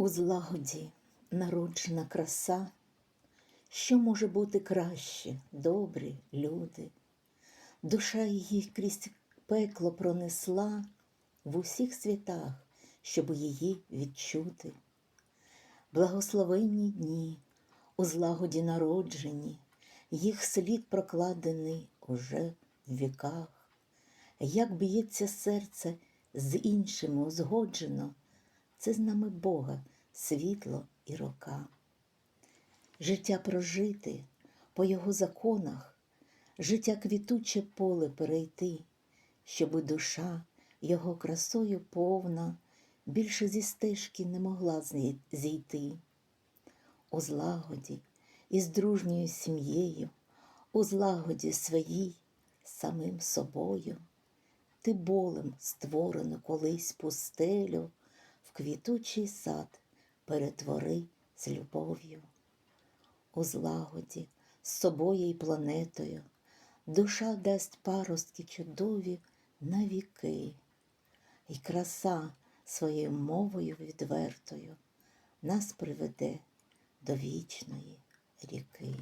У злагоді народжена краса, що може бути краще, добрі люди, душа її крізь пекло пронесла в усіх світах, щоб її відчути. Благословенні дні, у злагоді народжені, їх слід прокладений уже в віках. Як б'ється серце з іншими узгоджено, це з нами Бога світло і рока. Життя прожити по його законах, життя квітуче поле перейти, щоби душа його красою повна більше зі стежки не могла зійти. У злагоді із дружньою сім'єю, у злагоді своїй самим собою. Ти болем створену колись пустелю, в квітучий сад перетвори з любов'ю. У злагоді з собою і планетою душа дасть паростки чудові на віки, і краса своєю мовою відвертою нас приведе до вічної ріки.